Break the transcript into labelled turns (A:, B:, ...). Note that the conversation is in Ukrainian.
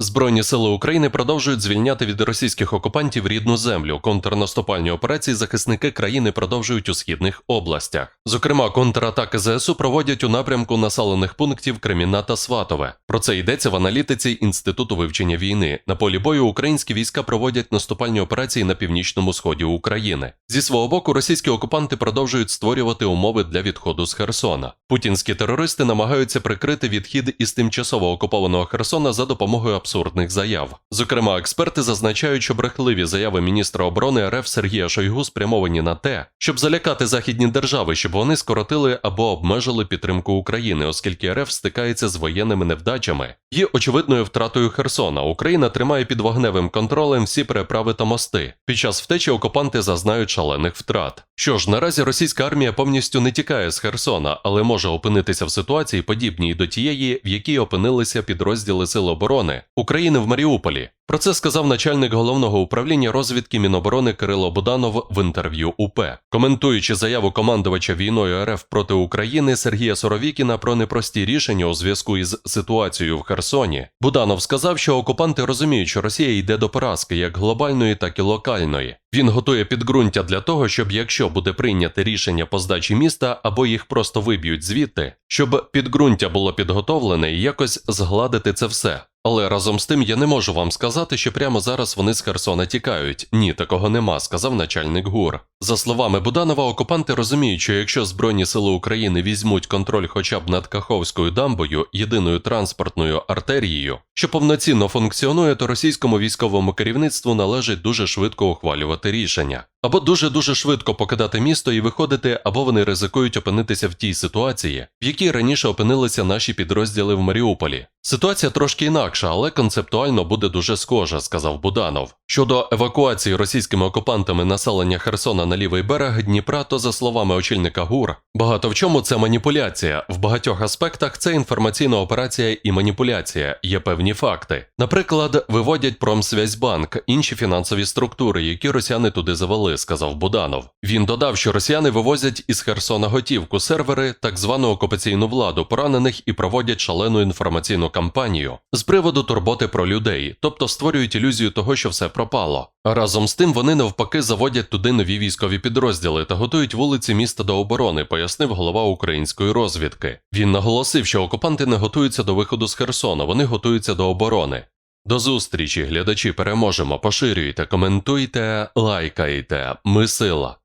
A: Збройні сили України продовжують звільняти від російських окупантів рідну землю. Контрнаступальні операції захисники країни продовжують у східних областях. Зокрема, контратаки ЗСУ проводять у напрямку населених пунктів Креміна та Сватове. Про це йдеться в аналітиці Інституту вивчення війни. На полі бою українські війська проводять наступальні операції на північному сході України. Зі свого боку, російські окупанти продовжують створювати умови для відходу з Херсона. Путінські терористи намагаються прикрити відхід із тимчасово окупованого Херсона за допомогою абсурдних заяв. Зокрема, експерти зазначають, що брехливі заяви міністра оборони РФ Сергія Шойгу спрямовані на те, щоб залякати західні держави, щоб вони скоротили або обмежили підтримку України, оскільки РФ стикається з воєнними невдачами і очевидною втратою Херсона. Україна тримає під вогневим контролем всі переправи та мости. Під час втечі окупанти зазнають шалених втрат. Що ж, наразі російська армія повністю не тікає з Херсона, але може опинитися в ситуації подібній до тієї, в якій опинилися підрозділи Сил оборони України в Маріуполі. Про це сказав начальник головного управління розвідки Міноборони Кирило Буданов в інтерв'ю УП. Коментуючи заяву командувача війною РФ проти України Сергія Соровікіна про непрості рішення у зв'язку із ситуацією в Херсоні, Буданов сказав, що окупанти розуміють, що Росія йде до поразки як глобальної, так і локальної. Він готує підґрунтя для того, щоб якщо буде прийняте рішення по здачі міста або їх просто виб'ють звідти, щоб підґрунтя було підготовлене і якось згладити це все. Але разом з тим я не можу вам сказати, що прямо зараз вони з Херсона тікають. Ні, такого нема, сказав начальник ГУР. За словами Буданова, окупанти розуміють, що якщо Збройні сили України візьмуть контроль хоча б над Каховською дамбою, єдиною транспортною артерією, що повноцінно функціонує, то російському військовому керівництву належить дуже швидко ухвалювати рішення. Або дуже дуже швидко покидати місто і виходити, або вони ризикують опинитися в тій ситуації, в якій раніше опинилися наші підрозділи в Маріуполі. Ситуація трошки інакша, але концептуально буде дуже схожа, сказав Буданов. Щодо евакуації російськими окупантами населення Херсона на лівий берег Дніпра, то за словами очільника ГУР, багато в чому це маніпуляція. В багатьох аспектах це інформаційна операція і маніпуляція. Є певні факти. Наприклад, виводять Промсвязьбанк, інші фінансові структури, які росіяни туди завели, сказав Буданов. Він додав, що росіяни вивозять із Херсона готівку сервери, так звану окупаційну владу поранених і проводять шалену інформаційну кампанію з приводу турботи про людей, тобто створюють ілюзію того, що все пропало. А разом з тим вони навпаки заводять туди нові військові підрозділи та готують вулиці міста до оборони, пояснив голова української розвідки. Він наголосив, що окупанти не готуються до виходу з Херсона, вони готуються до оборони. До зустрічі, глядачі, переможемо. Поширюйте, коментуйте, лайкайте. Ми сила.